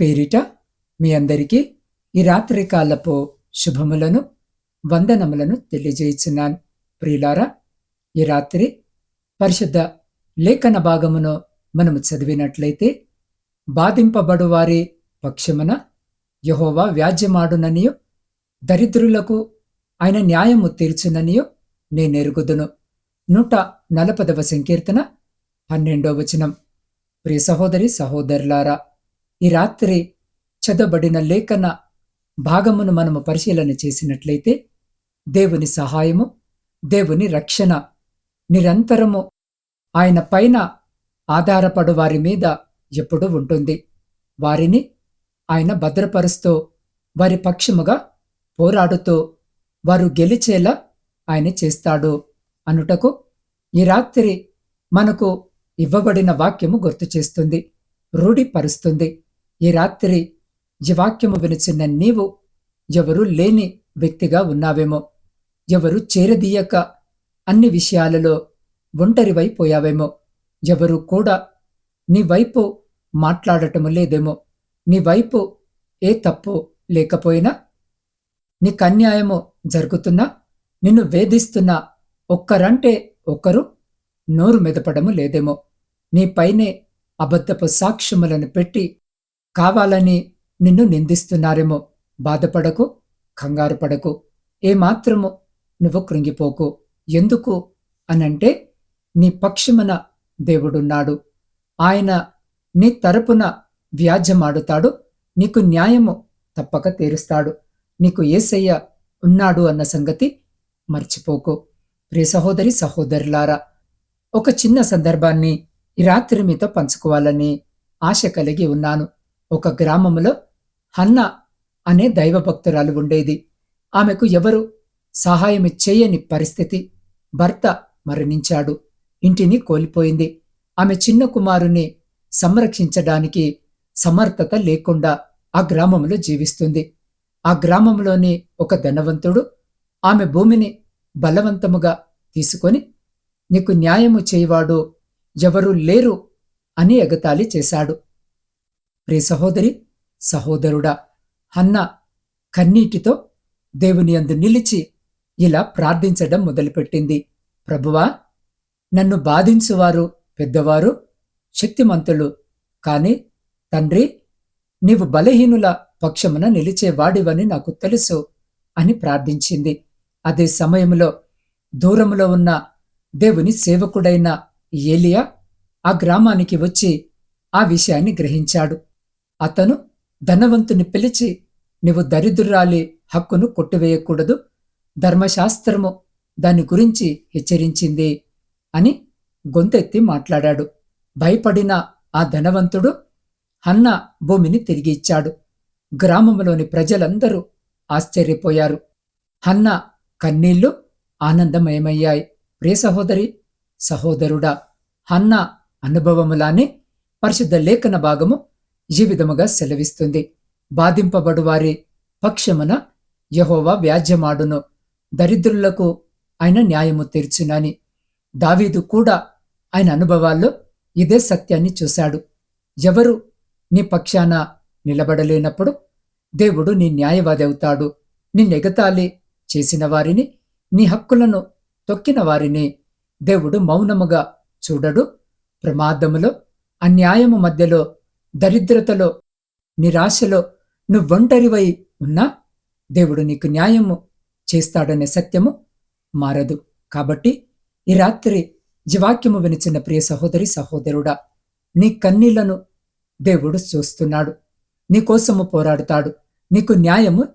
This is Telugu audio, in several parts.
పేరిట మీ అందరికీ ఈ రాత్రి కాలపు శుభములను వందనములను తెలియజేయుచున్నాను. ప్రియులారా ఈ రాత్రి పరిశుద్ధ లేఖన భాగమును మనము చదివినట్లయితే బాధింపబడు వారి పక్షమున యహోవా వ్యాజ్యమాడుననియు దరిద్రులకు ఆయన న్యాయము తీర్చుననియు నేనెరుగుదును నూట నలపదవ సంకీర్తన పన్నెండో వచనం. ప్రియ సహోదరి సహోదరులారా ఈ రాత్రి చదవబడిన లేఖన భాగమును మనము పరిశీలన చేసినట్లయితే దేవుని సహాయము దేవుని రక్షణ నిరంతరము ఆయన పైన ఆధారపడు వారి మీద ఎప్పుడూ ఉంటుంది. వారిని ఆయన భద్రపరుస్తూ వారి పక్షముగా పోరాడుతూ వారు గెలిచేలా ఆయన చేస్తాడు అనుటకు ఈ రాత్రి మనకు ఇవ్వబడిన వాక్యము గుర్తు చేస్తుంది రూఢిపరుస్తుంది ఈ రాత్రి జవాక్యము వినిచిన నీవు ఎవరు లేని వ్యక్తిగా ఉన్నావేమో ఎవరు చేరదీయక అన్ని విషయాలలో ఒంటరివైపోయావేమో ఎవరు కూడా నీ వైపు మాట్లాడటము లేదేమో నీ వైపు ఏ తప్పు లేకపోయినా నీకు అన్యాయము జరుగుతున్నా నిన్ను వేధిస్తున్నా ఒక్కరంటే ఒక్కరు నోరు మెదపడము లేదేమో నీపైనే అబద్ధపు సాక్ష్యములను పెట్టి కావాలని నిన్ను నిందిస్తున్నారేమో. బాధపడకు కంగారు పడకు. ఏమాత్రము నువ్వు కృంగిపోకు. ఎందుకు అనంటే నీ పక్షమున దేవుడున్నాడు. ఆయన నీ తరపున వ్యాజ్యమాడుతాడు. నీకు న్యాయము తప్పక తీరుస్తాడు. నీకు ఏసయ్య ఉన్నాడు అన్న సంగతి మర్చిపోకు. ప్రియ సహోదరి సహోదరులారా ఒక చిన్న సందర్భాన్ని ఈ రాత్రి మీతో పంచుకోవాలని ఆశ కలిగి ఉన్నాను. ఒక గ్రామంలో హన్న అనే దైవభక్తురాలు ఉండేది. ఆమెకు ఎవరు సహాయం చేయని పరిస్థితి భర్త మరణించాడు. ఇంటిని కోల్పోయింది. ఆమె చిన్న కుమారుని సంరక్షించడానికి సమర్థత లేకుండా ఆ గ్రామంలో జీవిస్తుంది. ఆ గ్రామంలోని ఒక ధనవంతుడు ఆమె భూమిని బలవంతముగా తీసుకొని నీకు న్యాయము చేయవాడు ఎవరూ లేరు అని ఎగతాళి చేశాడు. ప్రియ సహోదరి సహోదరుడా హన్న కన్నీటితో దేవుని అందు నిలిచి ఇలా ప్రార్థించడం మొదలుపెట్టింది. ప్రభువా నన్ను బాధించువారు పెద్దవారు శక్తిమంతులు కాని తండ్రి నీవు బలహీనుల పక్షమున నిలిచేవాడివని నాకు తెలుసు అని ప్రార్థించింది. అదే సమయంలో దూరములో ఉన్న దేవుని సేవకుడైన ఏలియా ఆ గ్రామానికి వచ్చి ఆ విషయాన్ని గ్రహించాడు. అతను ధనవంతుని పిలిచి నీవు దరిద్రురాలి హక్కును కొట్టివేయకూడదు. ధర్మశాస్త్రము దాని గురించి హెచ్చరించింది అని గొంతెత్తి మాట్లాడాడు. భయపడిన ఆ ధనవంతుడు హన్న భూమిని తిరిగి ఇచ్చాడు. గ్రామంలోని ప్రజలందరూ ఆశ్చర్యపోయారు. హన్న కన్నీళ్ళు ఆనందమయమయ్యాయి. ప్రియ సహోదరి సహోదరుడా హన్న అనుభవములానే పరిశుద్ధ లేఖన భాగము ఈ విధముగా సెలవిస్తుంది. బాధింపబడువారి పక్షమున యహోవా వ్యాజ్యమాడును. దరిద్రులకు ఆయన న్యాయము తీర్చునని. దావీదు కూడా ఆయన అనుభవాల్లో ఇదే సత్యాన్ని చూశాడు. ఎవరు నీ పక్షాన నిలబడలేనప్పుడు దేవుడు నీ న్యాయవాది అవుతాడు నిన్నెగతాళి చేసిన వారిని నీ హక్కులను తొక్కిన వారిని దేవుడు మౌనముగా చూడడు. ప్రమాదములో అన్యాయము మధ్యలో దరిద్రతలో నిరాశలో నువ్వొంటరివై ఉన్నా దేవుడు నీకు న్యాయము చేస్తాడనే సత్యము మారదు. కాబట్టి ఈ రాత్రి జీవాక్యము వినిచిన ప్రియ సహోదరి సహోదరుడా నీ కన్నీళ్ళను దేవుడు చూస్తున్నాడు. నీకోసము పోరాడుతాడు. నీకు న్యాయము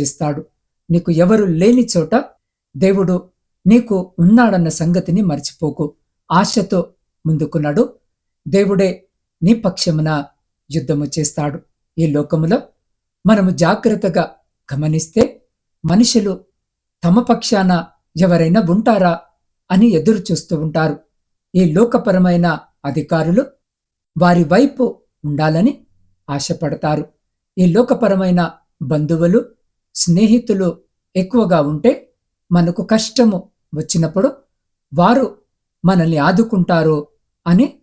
చేస్తాడు. నీకు ఎవరు లేని చోట దేవుడు నీకు ఉన్నాడన్న సంగతిని మర్చిపోకు. ఆశతో ముందుకున్నాడు. దేవుడే నీ పక్షమున యుద్ధము చేస్తాడు. ఈ లోకములో మనము జాగ్రత్తగా గమనిస్తే మనుషులు తమ పక్షాన ఎవరైనా ఉంటారా అని ఎదురు చూస్తూ ఉంటారు. ఈ లోకపరమైన అధికారులు వారి వైపు ఉండాలని ఆశపడతారు. ఈ లోకపరమైన బంధువులు స్నేహితులు ఎక్కువగా ఉంటే మనకు కష్టము వచ్చినప్పుడు వారు మనల్ని ఆదుకుంటారు అని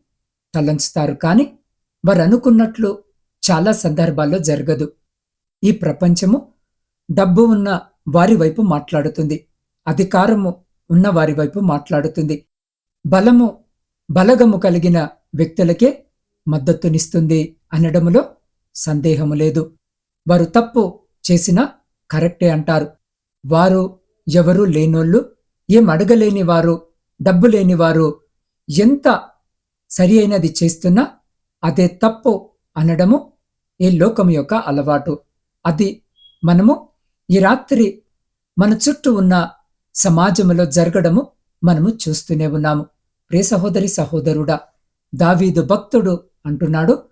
తలంచుతారు. కానీ వారు అనుకున్నట్లు చాలా సందర్భాల్లో జరగదు. ఈ ప్రపంచము డబ్బు ఉన్న వారి వైపు మాట్లాడుతుంది. అధికారము ఉన్న వారి వైపు మాట్లాడుతుంది. బలము బలగము కలిగిన వ్యక్తులకే మద్దతునిస్తుంది అనడములో సందేహము లేదు. వారు తప్పు చేసినా కరెక్టే అంటారు. వారు ఎవరూ లేనోళ్ళు ఏం అడగలేని వారు డబ్బు లేనివారు ఎంత సరి అయినది చేస్తున్నా అదే తప్పు అనడము ఈ లోకం యొక్క అలవాటు. అది మనము ఈ రాత్రి మన చుట్టూ ఉన్న సమాజంలో జరగడము మనము చూస్తూనే ఉన్నాము. ప్రే సహోదరి సహోదరుడా దావీదు భక్తుడు అంటున్నాడు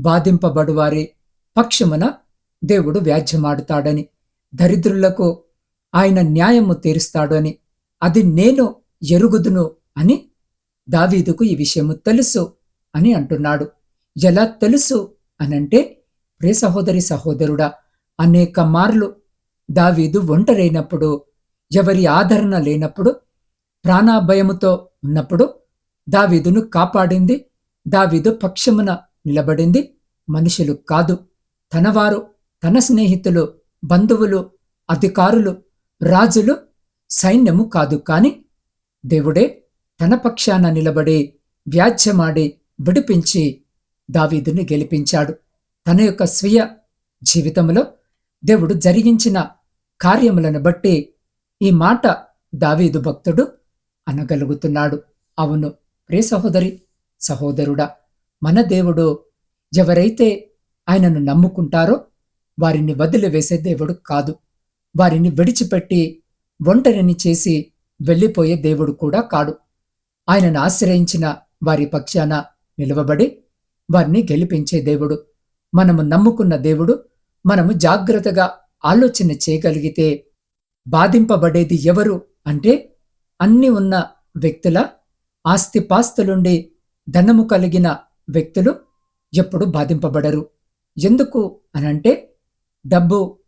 బాధింపబడువారి పక్షమున దేవుడు వ్యాజ్యమాడుతాడని దరిద్రులకు ఆయన న్యాయము తీరుస్తాడు అని అది నేను ఎరుగుదును అని దావీదుకు ఈ విషయము తెలుసు అని అంటున్నాడు. ఎలా తెలుసు అనంటే ప్రే సహోదరి సహోదరుడా అనేక మార్లు దావీదు ఒంటరైనప్పుడు ఎవరి ఆదరణ లేనప్పుడు ప్రాణాభయముతో ఉన్నప్పుడు దావీదును కాపాడింది దావీదు పక్షమున నిలబడింది మనుషులు కాదు. తనవారు తన స్నేహితులు బంధువులు అధికారులు రాజులు సైన్యము కాదు కాని దేవుడే తన పక్షాన నిలబడి వ్యాజ్యమాడి విడిపించి దావీదుని గెలిపించాడు. తన యొక్క స్వీయ జీవితంలో దేవుడు జరిగించిన కార్యములను బట్టి ఈ మాట దావీదు భక్తుడు అనగలుగుతున్నాడు. అవును ప్రే సహోదరి సహోదరుడా మన దేవుడు ఎవరైతే ఆయనను నమ్ముకుంటారో వారిని వదిలివేసే దేవుడు కాదు. వారిని విడిచిపెట్టి ఒంటరిని చేసి వెళ్ళిపోయే దేవుడు కూడా కాడు. ఆయనను ఆశ్రయించిన వారి పక్షాన నిలవబడి వారిని గెలిపించే దేవుడు. మనము నమ్ముకున్న దేవుడు మనము జాగ్రత్తగా ఆలోచన చేయగలిగితే బాధింపబడేది ఎవరు అంటే అన్ని ఉన్న వ్యక్తుల ఆస్తిపాస్తులుండి ధనము కలిగిన వ్యక్తులు ఎప్పుడు బాధింపబడరు. ఎందుకు అనంటే డబ్బు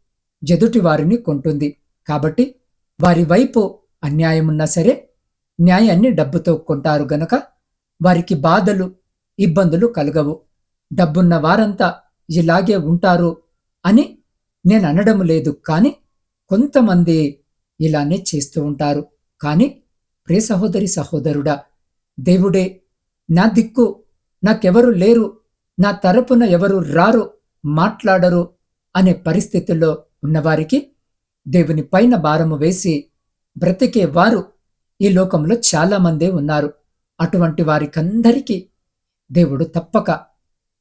ఎదుటి వారిని కొంటుంది. కాబట్టి వారి వైపు అన్యాయమున్నా సరే న్యాయాన్ని డబ్బుతో కొంటారు గనక వారికి బాధలు ఇబ్బందులు కలగవు. డబ్బున్న వారంతా ఇలాగే ఉంటారు అని నేను అనడం లేదు కానీ కొంతమంది ఇలానే చేస్తూ ఉంటారు. కానీ ప్రే సహోదరి సహోదరుడా దేవుడే నా దిక్కు నాకెవరు లేరు నా తరపున ఎవరు రారు మాట్లాడరు అనే పరిస్థితుల్లో ఉన్నవారికి దేవుని పైన భారము వేసి బ్రతికే వారు ఈ లోకంలో చాలామందే ఉన్నారు. అటువంటి వారికందరికీ దేవుడు తప్పక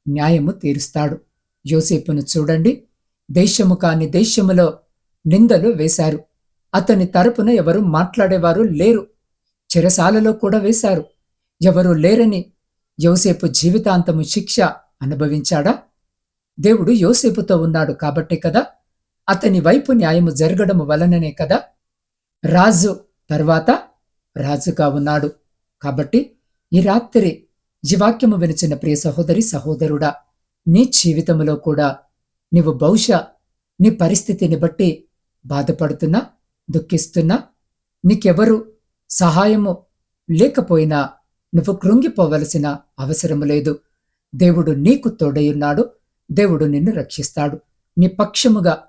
న్యాయము తీరుస్తాడు. యోసేపును చూడండి. దేశము కాని దేశములో నిందలు వేశారు. అతని తరపున ఎవరు మాట్లాడేవారు లేరు. చెరసాలలో కూడా వేశారు. ఎవరు లేరని యోసేపు జీవితాంతము శిక్ష అనుభవించాడా? దేవుడు యోసేపుతో ఉన్నాడు కాబట్టే కదా? అతని వైపు న్యాయము జరగడము వలననే కదా? రాజు తర్వాత రాజుగా ఉన్నాడు. కాబట్టి ఈ రాత్రి ఈ వాక్యము వినిచిన ప్రియ సహోదరి సహోదరుడా నీ జీవితంలో కూడా నీవు బహుశా నీ పరిస్థితిని బట్టి బాధపడుతున్నా దుఃఖిస్తున్నా నీకెవరు సహాయము లేకపోయినా నువ్వు కృంగిపోవలసిన అవసరము లేదు. దేవుడు నీకు తోడయున్నాడు దేవుడు నిన్ను రక్షిస్తాడు. నీ పక్షముగా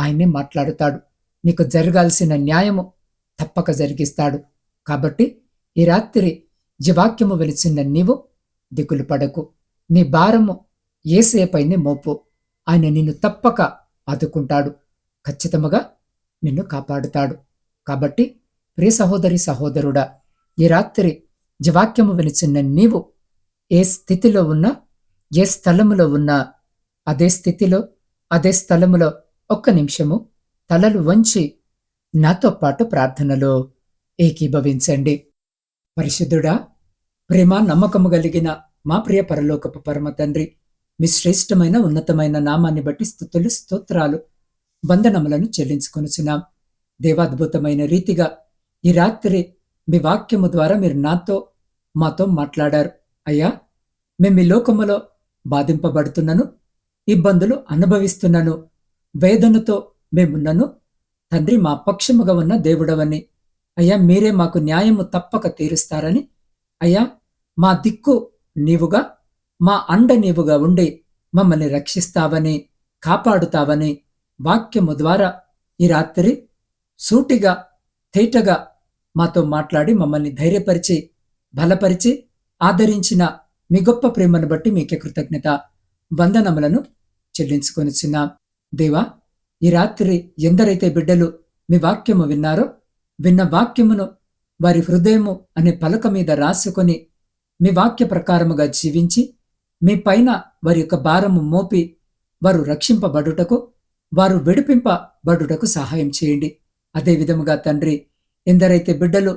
ఆయన్ని మాట్లాడుతాడు. నీకు జరగాల్సిన న్యాయము తప్పక జరిగిస్తాడు. కాబట్టి ఈ రాత్రి ఈ వాక్యము వెలిచిన నీవు దిగులు పడకు. నీ భారము ఏసేపైనే మోపు. ఆయన నిన్ను తప్పక ఆదుకుంటాడు. ఖచ్చితముగా నిన్ను కాపాడుతాడు. కాబట్టి ప్రియ సహోదరి సహోదరుడా ఈ రాత్రి జవాక్యము వినిచిన్న నీవు ఏ స్థితిలో ఉన్నా ఏ స్థలములో ఉన్నా అదే స్థితిలో అదే స్థలములో ఒక్క నిమిషము తలలు వంచి నాతో పాటు ప్రార్థనలో ఏకీభవించండి. పరిశుద్ధుడా ప్రేమ నమ్మకము కలిగిన మా ప్రియ పరలోకపు పరమ తండ్రి మీ శ్రేష్టమైన ఉన్నతమైన నామాన్ని బట్టి స్థుతులు స్తోత్రాలు వందనములను చెల్లించుకొనుచున్నాం. దేవాద్భుతమైన రీతిగా ఈ రాత్రి మీ వాక్యము ద్వారా మీరు నాతో మాతో మాట్లాడారు. అయ్యా మేము ఈ లోకములో బాధింపబడుతున్నాను ఇబ్బందులు అనుభవిస్తున్నాను వేదనతో మేమున్నను తండ్రి మా పక్షముగా ఉన్న దేవుడవని. అయ్యా మీరే మాకు న్యాయము తప్పక తీరుస్తారని అయ్యా మా దిక్కు నీవుగా మా అండ నీవుగా ఉండి మమ్మల్ని రక్షిస్తావని కాపాడుతావని వాక్యము ద్వారా ఈ రాత్రి సూటిగా తేటగా మాతో మాట్లాడి మమ్మల్ని ధైర్యపరిచి బలపరిచి ఆదరించిన మీ గొప్ప ప్రేమను బట్టి మీకే కృతజ్ఞత వందనములను చెల్లించుకొనిచున్నాం. దేవా ఈ రాత్రి ఎందరైతే బిడ్డలు మీ వాక్యము విన్నారో విన్న వాక్యమును వారి హృదయము అనే పలక మీద రాసుకొని మీ వాక్య ప్రకారముగా జీవించి మీ పైన వారి యొక్క భారము మోపి వారు రక్షింపబడుటకు వారు విడిపింపబడుటకు సహాయం చేయండి. అదే విధముగా తండ్రి ఎందరైతే బిడ్డలు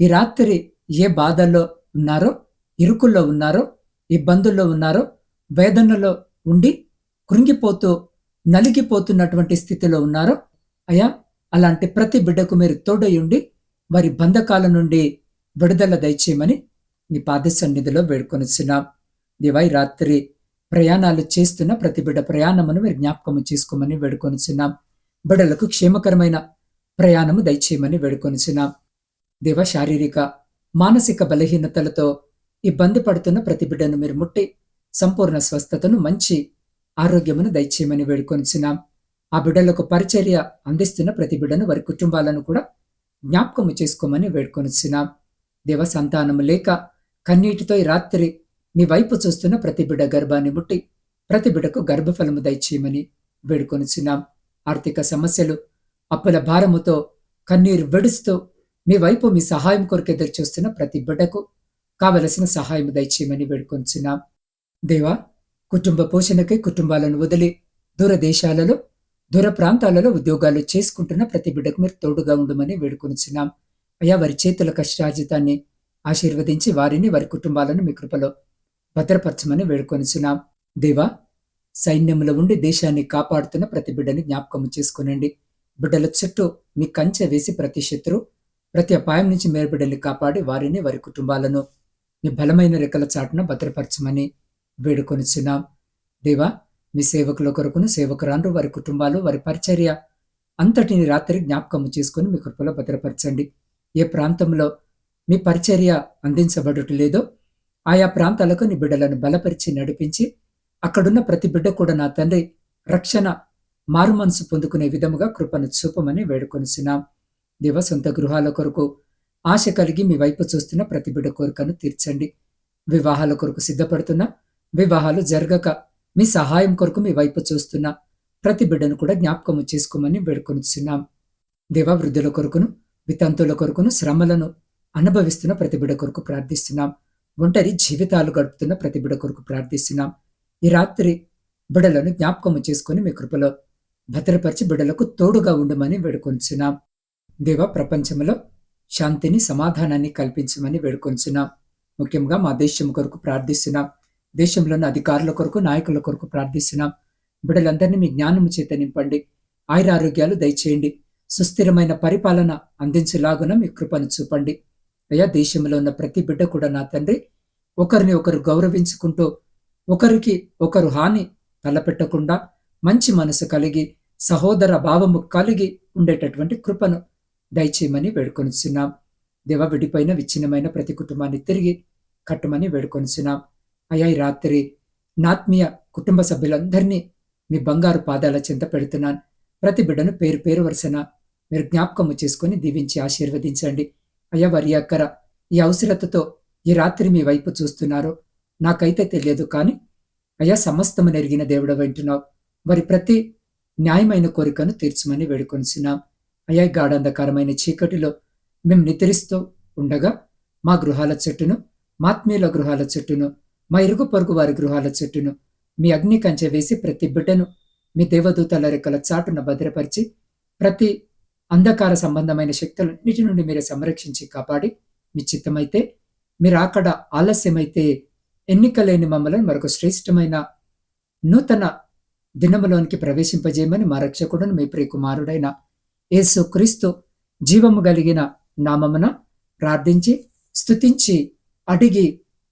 ఈ రాత్రి ఏ బాధల్లో ఉన్నారో ఇరుకుల్లో ఉన్నారో ఇబ్బందుల్లో ఉన్నారో వేదనలో ఉండి కృంగిపోతూ నలిగిపోతున్నటువంటి స్థితిలో ఉన్నారో అయా అలాంటి ప్రతి బిడ్డకు మీరు తోడయుండి వారి బంధకాల నుండి విడుదల దయచేయమని నీ పాద సన్నిధిలో వేడుకొనిచున్నాం. దివై రాత్రి ప్రయాణాలు చేస్తున్న ప్రతి బిడ్డ ప్రయాణమును మీరు జ్ఞాపకము చేసుకోమని వేడుకొనిచున్నాం. బిడ్డలకు క్షేమకరమైన ప్రయాణము దయచేయమని వేడుకొనిచున్నాం. దివ శారీరక మానసిక బలహీనతలతో ఇబ్బంది పడుతున్న ప్రతి బిడ్డను మీరు ముట్టి సంపూర్ణ స్వస్థతను మంచి ఆరోగ్యమును దయచేయమని వేడుకొనిచున్నాం. ఆ బిడ్డలకు పరిచర్య అందిస్తున్న ప్రతి బిడ్డను వారి కుటుంబాలను కూడా జ్ఞాపకము చేసుకోమని వేడుకొనిచున్నాం దేవ సంతానము లేక కన్నీటితో ఈ రాత్రి మీ వైపు చూస్తున్న ప్రతి బిడ్డ గర్భాన్ని ముట్టి ప్రతి బిడ్డకు గర్భఫలము దయచేయమని వేడుకొనిచున్నాం. ఆర్థిక సమస్యలు అప్పుల భారముతో కన్నీరు వెడుస్తూ మీ వైపు మీ సహాయం కొరకు ఎదురు చూస్తున్న ప్రతి బిడ్డకు కావలసిన సహాయం దయచేయమని వేడుకొంచున్నాం దేవా కుటుంబ పోషణకై కుటుంబాలను వదిలి దూరదేశాలలో దూర ప్రాంతాలలో ఉద్యోగాలు చేసుకుంటున్న ప్రతి బిడ్డకు మీరు తోడుగా ఉండమని వేడుకొనిచున్నాం. అయా వారి చేతుల కష్టాజితాన్ని ఆశీర్వదించి వారిని వారి కుటుంబాలను మీ కృపలో భద్రపరచమని వేడుకొనిచున్నాం. దేవా సైన్యములో ఉండి దేశాన్ని కాపాడుతున్న ప్రతి బిడ్డని జ్ఞాపకము చేసుకునండి. బిడ్డల చుట్టూ మీ కంచె వేసి ప్రతి శత్రు ప్రతి అపాయం నుంచి మేర బిడ్డల్ని కాపాడి వారిని వారి కుటుంబాలను మీ బలమైన రెక్కల చాటున భద్రపరచమని వేడుకొనిచున్నాం. దేవా మీ సేవకుల కొరకును సేవకురాండ్రు వారి కుటుంబాలు వారి పరిచర్య అంతటిని రాత్రి జ్ఞాపకము చేసుకుని మీ కృపలో భద్రపరచండి. ఏ ప్రాంతంలో మీ పరిచర్య అందించబడుట లేదో ఆయా ప్రాంతాలకు నీ బిడ్డలను బలపరిచి నడిపించి అక్కడున్న ప్రతి బిడ్డ కూడా నా తండ్రి రక్షణ మారు మనసు పొందుకునే విధముగా కృపను చూపమని వేడుకొనిసినాం దేవ సొంత గృహాల కొరకు ఆశ కలిగి మీ వైపు చూస్తున్న ప్రతి బిడ్డ కోరికను తీర్చండి. వివాహాల కొరకు సిద్ధపడుతున్న వివాహాలు జరగక మీ సహాయం కొరకు మీ వైపు చూస్తున్న ప్రతి బిడ్డను కూడా జ్ఞాపకము చేసుకోమని వేడుకొనిచున్నాం. దేవా వృద్ధుల కొరకును వితంతుల కొరకును శ్రమలను అనుభవిస్తున్న ప్రతి బిడ్డ కొరకు ప్రార్థిస్తున్నాం. ఒంటరి జీవితాలు గడుపుతున్న ప్రతి బిడ్డ కొరకు ప్రార్థిస్తున్నాం. ఈ రాత్రి బిడలను జ్ఞాపకము చేసుకుని మీ కృపలో భద్రపరిచి బిడలకు తోడుగా ఉండమని వేడుకొంచున్నాం దేవ ప్రపంచంలో శాంతిని సమాధానాన్ని కల్పించమని వేడుకొంచున్నాం ముఖ్యంగా మా దేశం కొరకు ప్రార్థిస్తున్నాం. దేశంలోని అధికారుల కొరకు నాయకుల కొరకు ప్రార్థిస్తున్నాం. బిడలందరినీ మీ జ్ఞానము చేత నింపండి. ఆయురారోగ్యాలు దయచేయండి. సుస్థిరమైన పరిపాలన అందించేలాగున మీ కృపను చూపండి. అయ్యా దేశంలో ఉన్న ప్రతి బిడ్డ కూడా నా తండ్రి ఒకరిని ఒకరు గౌరవించుకుంటూ ఒకరికి ఒకరు హాని తలపెట్టకుండా మంచి మనసు కలిగి సహోదర భావము కలిగి ఉండేటటువంటి కృపను దయచేయమని వేడుకొనిచున్నాం. దేవ విడిపోయిన విచ్ఛిన్నమైన ప్రతి కుటుంబాన్ని తిరిగి కట్టమని వేడుకొనిచున్నాం. అయ్యా ఈ రాత్రి. నాత్మీయ కుటుంబ సభ్యులందరినీ మీ బంగారు పాదాల చింత పెడుతున్నాను. ప్రతి బిడ్డను పేరు పేరు వరుసన మీరు జ్ఞాపకము చేసుకొని దీవించి ఆశీర్వదించండి. అయ్యా వారి అక్కర ఈ అవసరతతో ఈ రాత్రి మీ వైపు చూస్తున్నారో. నాకైతే తెలియదు కానీ అయ్యా సమస్తము నెరిగిన దేవుడు వింటున్నావు. వారి ప్రతి న్యాయమైన కోరికను తీర్చమని వేడుకొనిసినాం అయ్యా గాఢంధకారమైన చీకటిలో మేము నిద్రిస్తూ ఉండగా మా గృహాల చెట్టును మాత్మీయుల గృహాల చెట్టును మా ఇరుగు పొరుగు వారి గృహాల చెట్టును మీ అగ్ని కంచె వేసి ప్రతి బిడ్డను మీ దేవదూతల రెక్కల చాటున భద్రపరిచి ప్రతి అంధకార సంబంధమైన శక్తులన్నిటి నుండి మీరు సంరక్షించి కాపాడి మీ చిత్తమైతే మీరు అక్కడ ఆలస్యమైతే ఎన్నికలేని మమ్మల్ని మరొక శ్రేష్టమైన నూతన దినములోనికి ప్రవేశింపజేయమని మా రక్షకుడును మీ ప్రియ కుమారుడైన యేసు క్రీస్తు జీవము కలిగిన నామమున ప్రార్థించి స్తుతించి అడిగి